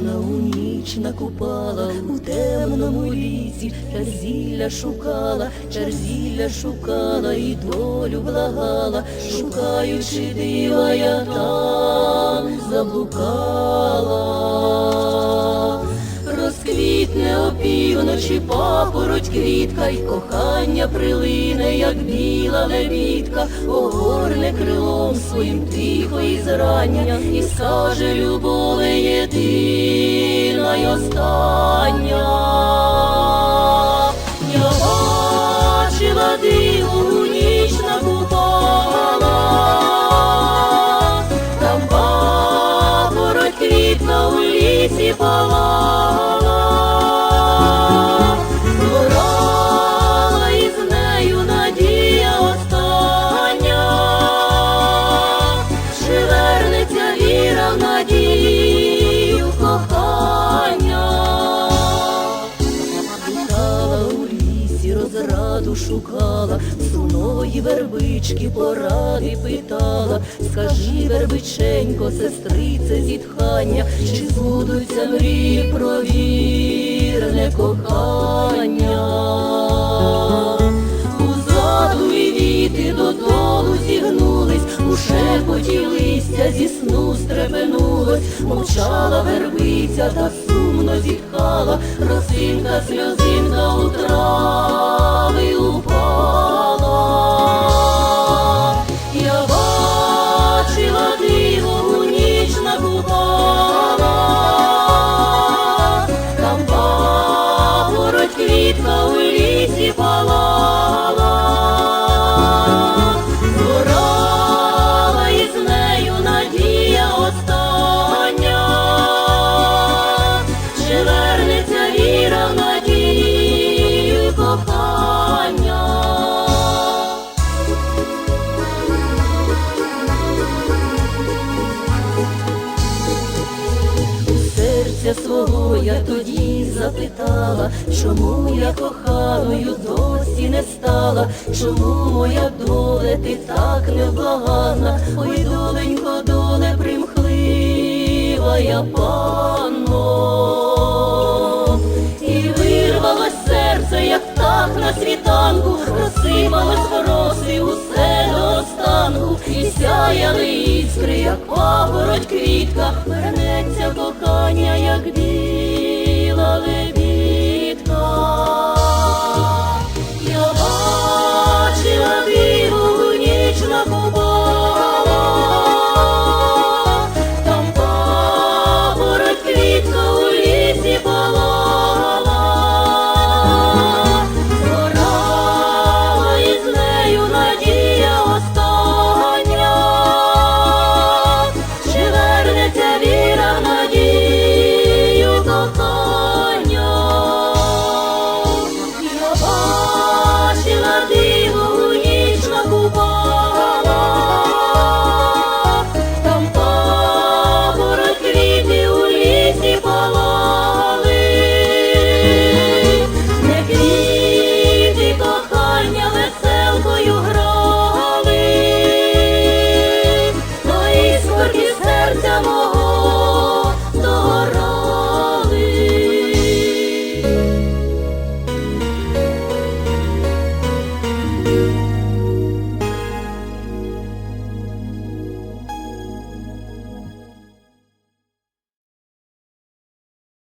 кохана у ніч накупала у темному лісі, Черзілля шукала, черзілля шукала і долю благала, шукаючи дива, я там заблукала. Розквітне опівночі папороть квітка, й кохання прилине, як біла лебідка, огорне крилом своїм тихо і зрання, і скаже любове єдина й остання. Я бачила диву ніч накупала, там папороть квітка у лісі палала, шукала, сумної вербички поради питала. Скажи, вербиченько, сестрице зітхання, чи збудуться мрії про вірне кохання? У задумі віти додолу зігнулись, у шепоті листя зі сну стрепенулось, мовчала вербиця та сумно зітхала, росинка, сльозинка у трави квітка у лісі палала, Згорала із нею надія остання, чи вернеться віра в надію кохання. серця свого я тоді запитала, чому я коханою досі не стала, чому моя доле ти так невблаганна, ой, доленько, доле примхлива я панно. І вирвалось серце, як птах на світанку, розсипалось в роси усе до останку, і сяяли іскри, як папороть квітка, вернеться кохання, як біла